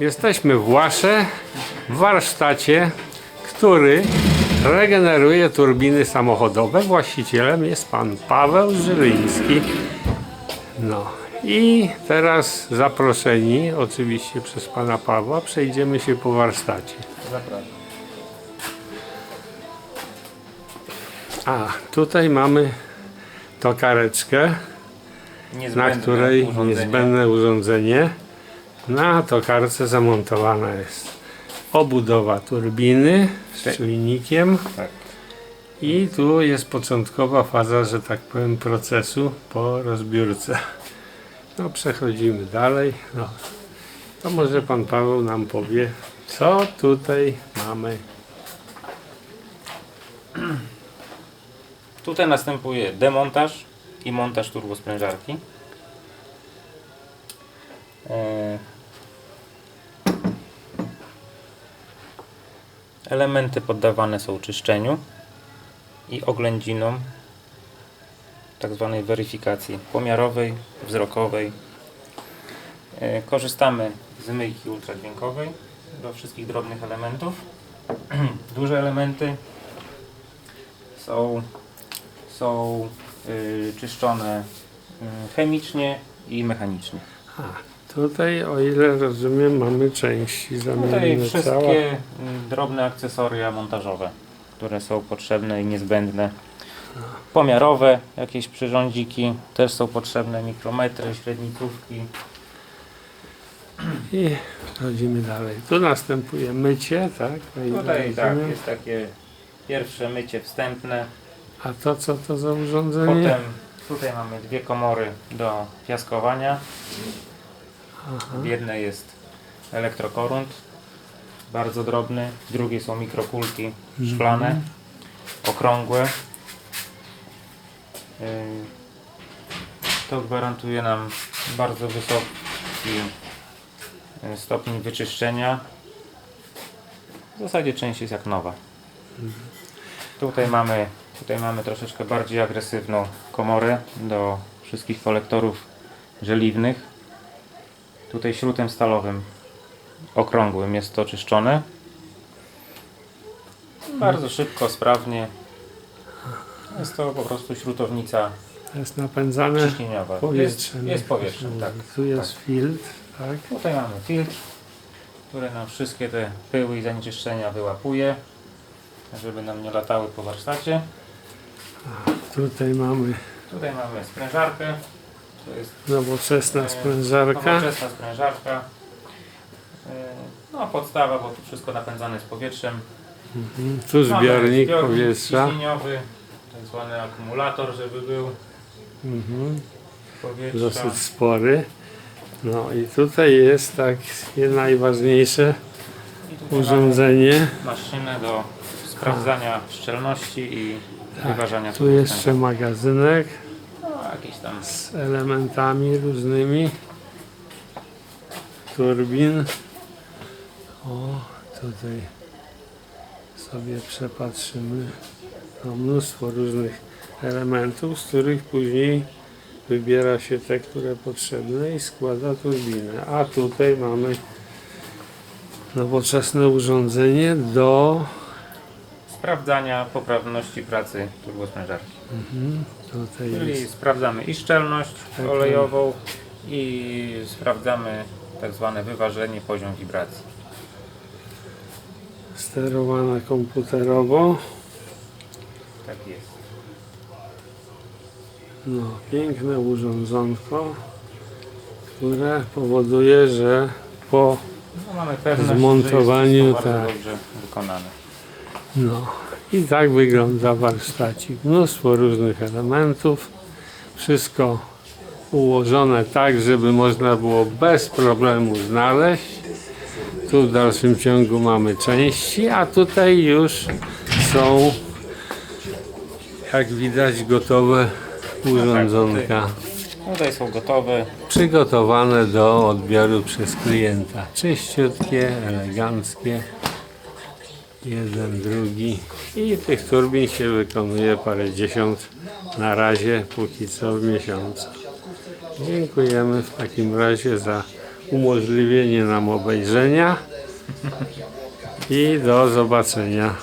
Jesteśmy w Łasze, w warsztacie, który regeneruje turbiny samochodowe. Właścicielem jest pan Paweł Żyliński. No i teraz zaproszeni, oczywiście przez pana Pawła, przejdziemy się po warsztacie. Zapraszam. A, tutaj mamy tokareczkę, na Niezbędne której urządzenie. niezbędne urządzenie. Na tokarce zamontowana jest obudowa turbiny z czujnikiem Tak. i tu jest początkowa faza, że tak powiem, procesu po rozbiórce. No przechodzimy dalej. No. To może pan Paweł nam powie, co tutaj mamy. Tutaj następuje demontaż i montaż turbosprężarki. E, Elementy poddawane są czyszczeniu i oględzinom tak zwanej weryfikacji pomiarowej, wzrokowej. E, Korzystamy z myjki ultradźwiękowej do wszystkich drobnych elementów. Duże elementy są są y, czyszczone y, chemicznie i mechanicznie. Tutaj, o ile rozumiem, mamy części Tutaj zamienne wszystkie cała. y, drobne akcesoria montażowe, które są potrzebne i niezbędne. Pomiarowe, jakieś przyrządziki też są potrzebne, mikrometry, średnicówki. I przechodzimy dalej. Tu następuje mycie, tak? O ile Tutaj tak, rozumiem. jest takie pierwsze mycie wstępne. A to co to za urządzenie? Potem tutaj mamy dwie komory do piaskowania. Aha. W jednej jest elektrokorund, bardzo drobny, w drugiej są mikrokulki szklane, okrągłe. Yy, To gwarantuje nam bardzo wysoki yy, stopień wyczyszczenia. W zasadzie część jest jak nowa. Tutaj mamy, tutaj mamy troszeczkę bardziej agresywną komorę do wszystkich kolektorów żeliwnych. Tutaj śrutem stalowym okrągłym jest to czyszczone. Bardzo szybko, sprawnie. Jest to po prostu śrutownica To jest napędzane ciśnieniowa. powietrzem. Jest, jest powietrzem, tak. Tu jest filtr, tak? Tutaj mamy filtr, który nam wszystkie te pyły i zanieczyszczenia wyłapuje, żeby nam nie latały po warsztacie. Tutaj mamy Tutaj mamy sprężarkę. To jest nowoczesna e, sprężarka. Nowoczesna sprężarka. E, No podstawa, bo tu wszystko napędzane jest powietrzem. Mhm. Tu Mamy zbiornik powietrza. ciśnieniowy, tak zwany akumulator, żeby był Mhm. powietrza. Dosyć spory. No i tutaj jest tak najważniejsze urządzenie. maszynę do sprawdzania szczelności i wyważania Tu jeszcze magazynek jakieś tam z elementami różnymi. Turbin. O, tutaj sobie przepatrzymy. No, mnóstwo różnych elementów, z których później wybiera się te, które potrzebne i składa turbinę. A tutaj mamy nowoczesne urządzenie do sprawdzania poprawności pracy turbosprężarki. mhm, tutaj Czyli jest sprawdzamy i szczelność Tak, olejową i sprawdzamy tak zwane wyważenie, poziom wibracji. sterowana komputerowo. Tak jest. No, piękne urządzonko, które powoduje, że po No, mamy pewność, Zmontowaniu, że jest tak. bardzo dobrze wykonane. No i tak wygląda warsztacik. Mnóstwo różnych elementów, wszystko ułożone tak, żeby można było bez problemu znaleźć. Tu w dalszym ciągu mamy części, a tutaj już są, jak widać, gotowe urządzonka. Tutaj są gotowe. przygotowane do odbioru przez klienta. Czyściutkie, eleganckie. Jeden, drugi. I tych turbin się wykonuje parę dziesiąt na razie, póki co w miesiącu. Dziękujemy w takim razie za umożliwienie nam obejrzenia i do zobaczenia